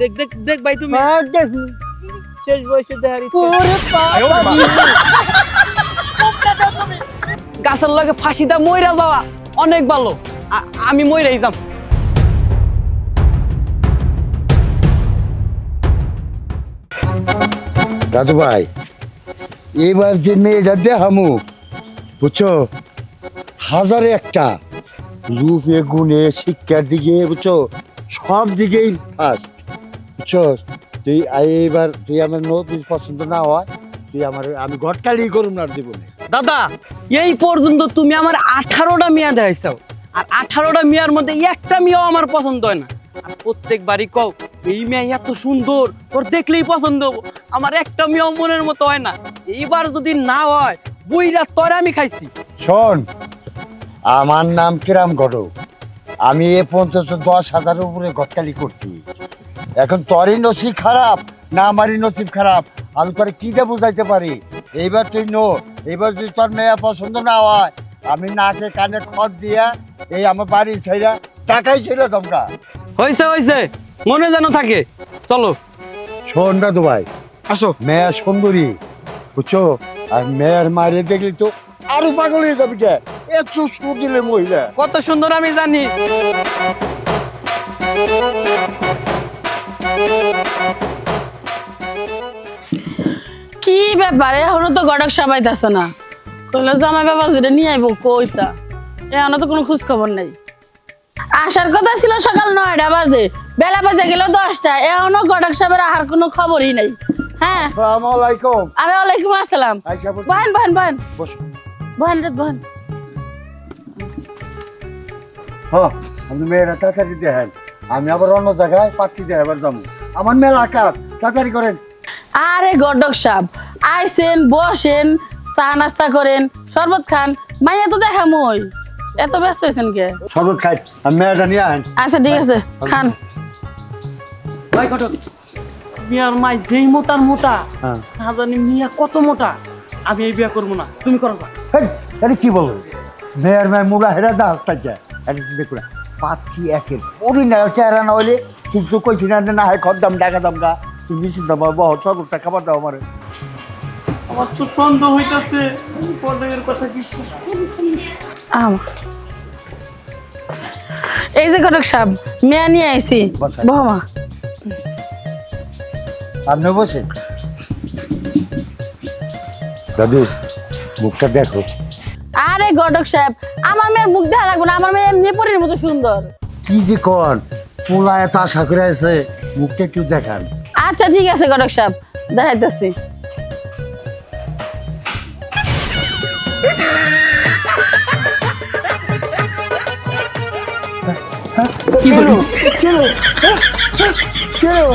দেখ দেখ দেখ ভাই তুমি। শেষ বয়সে গাছের লগে ফাঁসিটা মইরা যাওয়া অনেক ভালো। আমি মইরাই যাম। দাদু ভাই এবার যে মেয়েটা দেখামু বুঝছ? হাজারে একটা। রূপে গুণে শিক্ষার দিকে বুঝছ? সব দিকেই ফার্স্ট বুঝছ? তুই এইবার তুই আমার নতুন পছন্দ না হয় তুই আমার আমি ঘটকালি করুন না জীবনে। দাদা এই পর্যন্ত তুমি আমার আঠারোটা মিয়া দেখাইছো আর আঠারোটা মেয়ার মধ্যে একটা মিয়াও আমার পছন্দ হয় না। আর প্রত্যেকবারই কও এই মেয়ে এত সুন্দর ওর দেখলেই পছন্দ হব। আমার একটা মেয়েও মনের মতো হয় না। এইবার যদি না হয় বুইরা তরে আমি খাইছি। শোন আমার নাম কিরাম ঘটক আমি এ পঞ্চাশ দশ হাজারের উপরে ঘটকালি করছি। এখন তোরই নসিব খারাপ না আমারই নসিব খারাপ? আমি তোরে কি দিয়ে বুঝাইতে পারি? এইবার তুই নো এইবার যদি তোর মেয়ে পছন্দ না হয় আমি নাকে কানে খত দিয়া এই আমার বাড়ি ছেড়া টাকাই ছেড়ে দমকা হয়েছে হয়েছে মনে যেন থাকে। চলো। শোন দাদু ভাই আসো। মেয়া সুন্দরী বুঝছ? আর মেয়ের মারে দেখলি তো আরও পাগল হয়ে যাবে কে? এত মহিলা। কত সুন্দর আমি জানি। কি ব্যাপার? এখনও তো গড়ক সাবাইতেছ না। কইলো জামাই বাবা যেটা নিয়ে আইবো কইতা এখনও তো কোনো খোঁজ খবর নাই। আসার কথা ছিল সকাল নয়টা বাজে বেলা বাজে গেল দশটা। এখনও গড়ক সাহেবের আহার কোনো খবরই নাই। হ্যাঁ। আসসালামু আলাইকুম। আরে ওয়ালাইকুম আসসালাম। বহেন বহেন বহেন। বসো বহেন বহেন। হ্যাঁ আপনি মেয়েরা তাড়াতাড়ি দেখেন আমি আবার অন্য জায়গায় পাচ্ছি দেখাবার যাব। আমার মেলা কাজ তাড়াতাড়ি করেন। আরে গডক সাহেব আইসেন বসেন চা নাস্তা করেন শরবত খান মাইয়া তো দেখা মই এত ব্যস্ত হয়েছেন কে? শরবত খাই আমি মেয়েটা নিয়ে আহেন। আচ্ছা ঠিক আছে খান। ভাই কটক মিয়ার মাই যেই মোটার মোটা হ্যাঁ। না জানি মিয়া কত মোটা আমি এই বিয়া করব না। তুমি করো। আরে কি বলো? মেয়ের মেয়ে মুড়া হেরা দা হাসতা যায় আরে দেখো না পাচ্ছি একের না চেহারা না হলে কিন্তু কইছি না না হয় খর দাম টাকা দাম গা তুমি চিন্তা পাবো শরবতটা খাবার দাও আমার। আমার তো সন্দেহ হইতাছে কথা কি এই যে ঘটক সাহেব মেয়া নিয়ে আইছি। বহমা আপনি বসে দাদু মুখটা দেখো। আরে ঘটক সাহেব আমার মেয়ের মুখ দেখা লাগবে না আমার মেয়ে এমনি পরির মতো সুন্দর। কি যে কন পোলা এত আশা করে আছে মুখটা একটু দেখান। আচ্ছা ঠিক আছে ঘটক সাহেব দেখাইতেছি। কি বলি কেলো কেলো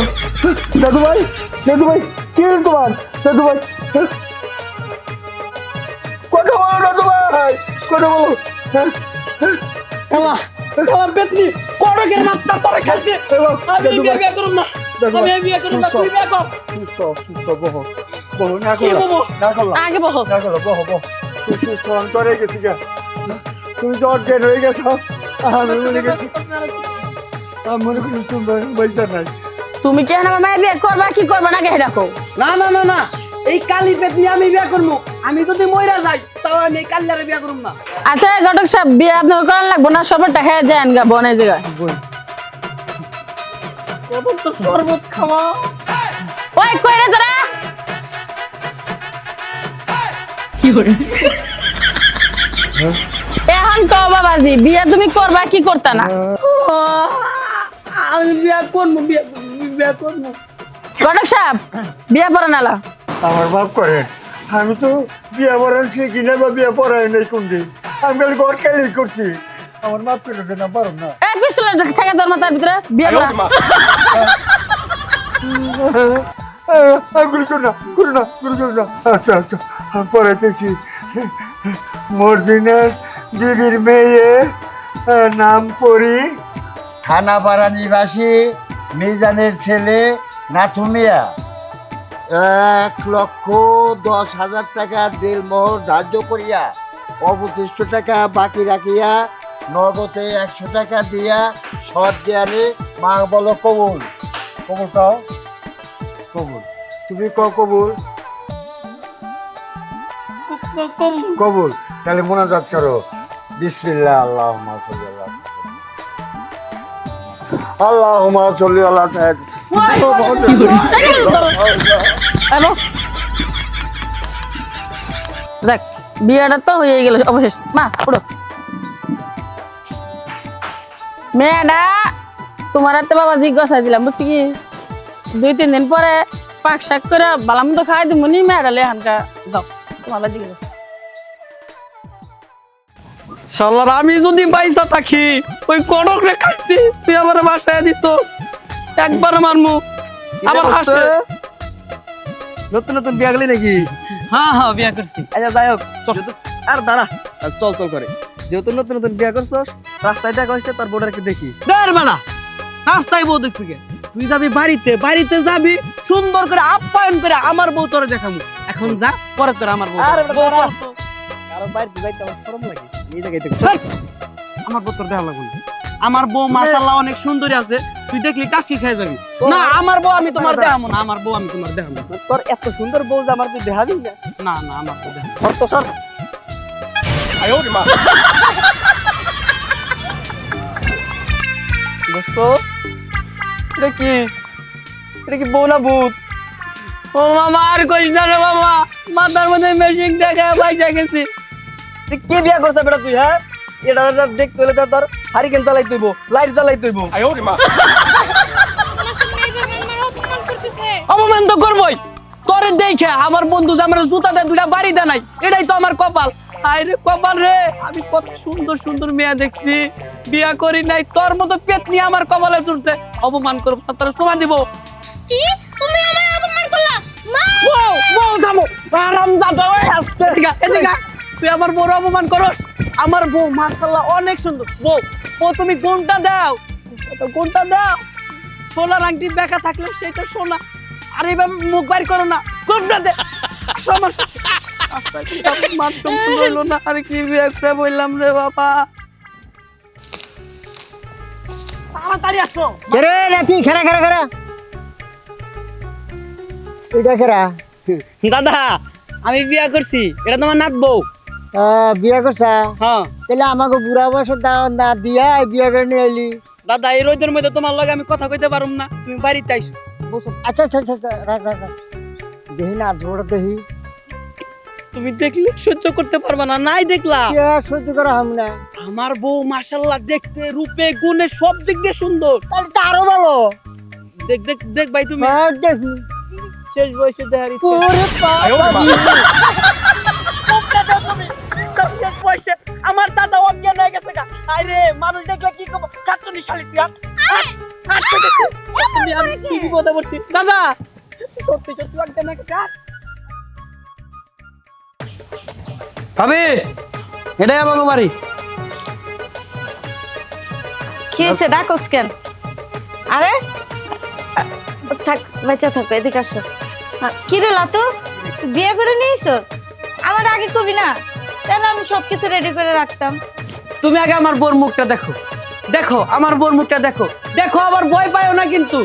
দাদু ভাই দাদু ভাই কে তোমার? দাদু ভাই কথা বলো? কালা কালা বেতনি কড়কের মাত্রা তোরে খাইছে আমি এই বিয়া বিয়া না। আমি ভাই, এই না তুই বিয়া কর। সুস্থ সুস্থ বহ। বহ না কি না করলাম আগে বহ। না করলাম বহ বহ। তুই সুস্থ অন্তরে গেছি গা। তুমি তো অজ্ঞান হয়ে গেছো। আমি মনে গেছি। আমি মনে করি তুমি নাই। তুমি কি আমার মায়ের বিয়ে করবা কি করবা না কে রাখো না না না না। এই কালি পেতনি আমি বিয়া করব আমি যদি মইরা যাই তাও আমি এই বিয়া করুম না। আচ্ছা ঘটক সাহেব বিয়ে আপনাকে করার লাগবো না? সবারটা খেয়ে যান গা বনে জায়গায় কত তো শরবত খাওয়া। ওই কই রে তোরা? এখন বাবাজি বিয়ে তুমি করবা কি করতা না? আমি বিয়া করব বিয়া বিয়া করব ঘটক সাহেব বিয়ে পড়া নালা। আমার বাপ করে আমি তো বিয়ে পড়ান শিখি না বা বিয়ে পড়াই নাই কোনদিন আমি খালি ঘর খেলেই করছি। আমার মাপ করে দেন না পারো না। এই পিস্তল ঠেকে তোর মাথার ভিতরে বিয়ে পড়া গুরু করো না গুরু না গুরু করো না আচ্ছা আচ্ছা আমি পড়াইতেছি। মর্জিনার দিদির মেয়ে নাম পড়ি থানাপাড়া নিবাসী মিজানের ছেলে নাথুমিয়া এক লক্ষ দশ হাজার টাকা দেড় মোহর ধার্য করিয়া অবশিষ্ট টাকা বাকি রাখিয়া নগদে একশো টাকা দিয়া সব দেয়ারে মা বলো কবুল। কবুল কও কবুল। তুমি কও কবুল? কবুল। তাহলে মোনাজাত করো। বিসমিল্লাহ আল্লাহ আল্লাহ আল্লাহ। দেখ বিয়েটা তো হয়ে গেল অবশেষ। মা উঠো। মেয়েটা তোমার হাতে বাবা জিজ্ঞাসা দিলাম বুঝছি কি? দুই তিন দিন পরে পাক শাক করে বালাম তো খাই দিব নি মেয়েটা লেহানকা। যাও তোমার গেলো শালার আমি যদি পয়সা থাকি ওই কনক রে খাইছি তুই আমার বাসায় দিছ। একবার মারমু আবার হাসে নতুন নতুন বিয়া গেলি নাকি? হ্যাঁ হ্যাঁ বিয়া করছি। আচ্ছা যাই হোক আর দাঁড়া চল চল করে। যেহেতু নতুন নতুন বিয়া করছস রাস্তায় দেখা হয়েছে তোর বোর্ডারকে দেখি? দের বেলা রাস্তায় বউ দেখবি? তুই যাবি বাড়িতে বাড়িতে যাবি সুন্দর করে আপ্যায়ন করে আমার বউ তোরে দেখামু। এখন যা পরে তোর আমার বউ আরে দেখাবো। দাঁড়া। কারণ বাড়িতে যাইতে আমার শরম লাগে। এই জায়গায় থেকে আমার বউ তোর দেখা লাগবে আমার বউ মাশাআল্লাহ অনেক সুন্দরী আছে। তুই দেখলি কাশি খেয়ে যাবি। না আমার বউ আমি তোমার দেখাবো না আমার বউ আমি তোমার দেখাবো তোর এত সুন্দর বউ যে আমার তুই দেখাবি না। না না আমার বউ দেখাবো তো সর দোস্ত এটা কি? এটা কি বউ না ভূত? ও মামা আর করিস না রে বাবা মাথার মধ্যে মেশিন দেখা বাইসা গেছি। তুই কে বিয়া করছে বেটা তুই হ্যাঁ? এটা দেখতে হলে তো তোর হারিকেন জ্বালাই তুইব? লাইট জ্বালাই তুইব? অপমান তো করবই। তোরে দেখে আমার বন্ধু আমার জুতা দেয় দুটা বাড়ি দেয় নাই এটাই তো আমার কপাল। আয় রে কপাল রে আমি কত সুন্দর সুন্দর মেয়ে দেখছি। বিয়া করি নাই তোর মতো পেট নিয়ে আমার কপালে চুরছে অপমান করব না তোর সময় দিব। কি? তুমি আমায় অপমান করলা? মা! বউ বউ যাব। আরাম ওই আজকে এদিকে এদিকে। তুই আমার বড় অপমান করস? আমার বউ মার্শাল্লাহ অনেক সুন্দর। বউ ও তুমি কোনটা দাও কোনটা দাও। সোনার আংটি বেকা থাকলেও সেটা সোনা। আর এইভাবে মুখ বাইর করো না। কোনটা দে। সমস্যা আস্তে আস্তে মাধ্যম রইল না। আর কি বিয়ে বললাম রে বাবা। তাড়াতাড়ি আসো। কেরে নাতি খেরা খেরা খেরা। এটা খেরা? দাদা আমি বিয়া করছি। এটা তোমার নাত বউ। বিয়া করছা? হ্যাঁ। তাহলে আমাকে বুড়া বয়সের দাও না দিয়া বিয়া করে নিয়ে এলি দাদা এই রোদের মধ্যে তোমার লগে আমি কথা কইতে পারুম না। তুমি বাড়িতে আইসো। আচ্ছা আচ্ছা আচ্ছা আচ্ছা, রাখ রাখ রাখ। দেখি না দেখি। তুমি দেখলে সহ্য করতে পারবা না নাই দেখলা। কে সহ্য করা হাম না। আমার বউ মাশাল্লাহ দেখতে রূপে গুণে সব দিক দিয়ে সুন্দর। তাহলে তো আরও ভালো। দেখ দেখ দেখ ভাই তুমি। আর দেখি। শেষ বয়সে দেখার বয়সে আমার দাদা অজ্ঞান হয়ে গেছে গা। আরে মানুষ দেখলে কি কব কাটনি শালি তুই। তুমি আমি কি দাদা! সত্যি সত্যি অজ্ঞান হয়ে গেছে ভাবি এটাই আমাকে বাড়ি। কি হয়েছে? ডাকস কেন? আরে থাক বেঁচে থাকো এদিকে আসো। কি রে লাতু? বিয়ে করে নিয়েছস আমার আগে কবি না? তাহলে আমি সবকিছু রেডি করে রাখতাম? তুমি আগে আমার বোর মুখটা দেখো। দেখো আমার বোর মুখটা দেখো। দেখো আবার ভয় পাইও না কিন্তু।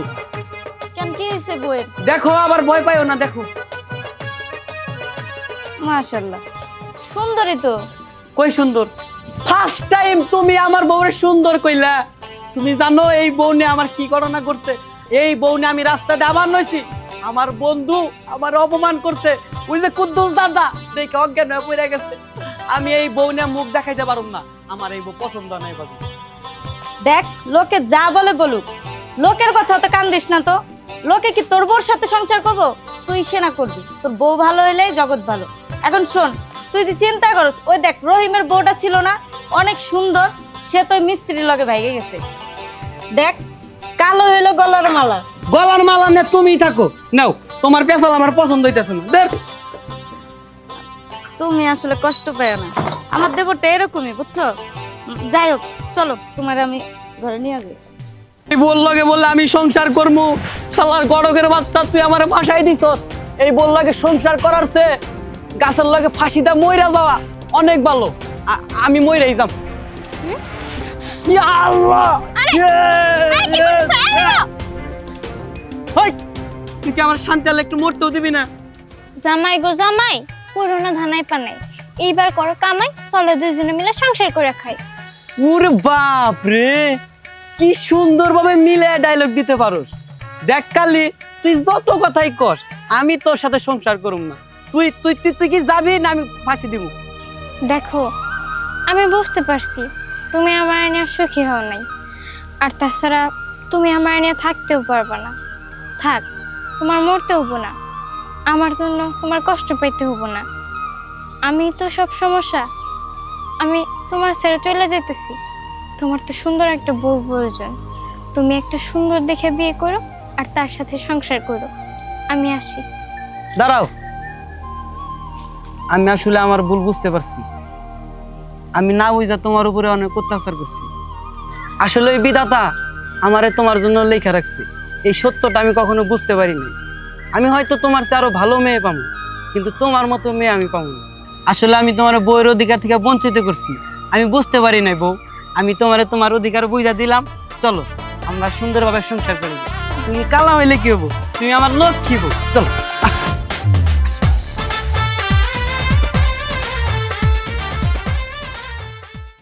কেন কি হয়েছে বইয়ের দেখো আবার ভয় পাইও না দেখো। মাশাল্লাহ সুন্দরী তো। কই সুন্দর? ফার্স্ট টাইম তুমি আমার বউরে সুন্দর কইলা। তুমি জানো এই বউ নিয়ে আমার কি ঘটনা করছে এই বউ নিয়ে আমি রাস্তাতে আবার নইছি। আমার বন্ধু আমার অপমান করছে। ওই যে কুদ্দুস দাদা দেখে অজ্ঞান হয়ে পড়ে গেছে। আমি এই বউ নিয়ে মুখ দেখাইতে পারুম না। আমার এই বউ পছন্দ নাই বাবু। দেখ লোকে যা বলে বলুক। লোকের কথা তো কান দিস না তো। লোকে কি তোর বউর সাথে সংসার করব? তুই সে না করবি। তোর বউ ভালো হইলে জগৎ ভালো। এখন শোন তুই যে চিন্তা করস ওই দেখ রহিমের বউটা ছিল না অনেক সুন্দর সে তো মিস্ত্রির লগে ভাইগে গেছে। দেখ কালো হইল গলার মালা। গলার মালা নিয়ে তুমি থাকো। নাও তোমার পেশাল আমার পছন্দ হইতেছে না। দের তুমি আসলে কষ্ট পায় না। আমার দেবরটা এরকমই বুঝছ? যাই হোক চলো তোমার আমি ঘরে নিয়ে যাই। বললে আমি সংসার করব শালার গড়কের বাচ্চা তুই আমার বাসায় দিছস। এই বল সংসার করার চেয়ে গাছের লগে ফাঁসিটা মইরা যাওয়া অনেক ভালো। আমি মইরাই যাম। ইয়া আল্লাহ! তুই কি আমার শান্তি আল্লাহ একটু মরতেও দিবি না? জামাই গো জামাই। পুরোনো ধানাই পানাই। এইবার করো কামাই চলো দুইজনে মিলে সংসার করে খাই। ওরে বাপ রে কি সুন্দরভাবে মিলে ডায়লগ দিতে পারোস। দেখ কালি তুই যত কথাই কস আমি তোর সাথে সংসার করুম না। তুই তুই তুই তুই কি যাবি না আমি ফাঁসি দিব? দেখো আমি বুঝতে পারছি তুমি আমার নিয়ে সুখী হও নাই। আর তাছাড়া তুমি আমার নিয়ে থাকতেও পারবে না। থাক তোমার মরতে হব না। আমার জন্য তোমার কষ্ট পাইতে হব না। আমি তো সব সমস্যা। আমি তোমার ছেড়ে চলে যেতেছি তোমার তো সুন্দর একটা বউ প্রয়োজন। তুমি একটা সুন্দর দেখে বিয়ে করো আর তার সাথে সংসার করো। আমি আসি। দাঁড়াও। আমি আসলে আমার ভুল বুঝতে পারছি। আমি না বুঝা তোমার উপরে অনেক অত্যাচার করছি। আসলে ওই বিধাতা আমারে তোমার জন্য লেখা রাখছে। এই সত্যটা আমি কখনো বুঝতে পারিনি আমি হয়তো তোমার চেয়ে আরও ভালো মেয়ে পাবো কিন্তু তোমার মতো মেয়ে আমি পাবো না। আসলে আমি তোমার বইয়ের অধিকার থেকে বঞ্চিত করছি। আমি বুঝতে পারি নাই বউ, আমি তোমার তোমার অধিকার বুঝা দিলাম। চলো, আমরা সুন্দরভাবে সংসার করি। তুমি কালা হইলে কি হব? তুমি আমার লক্ষ্মী বউ। চলো।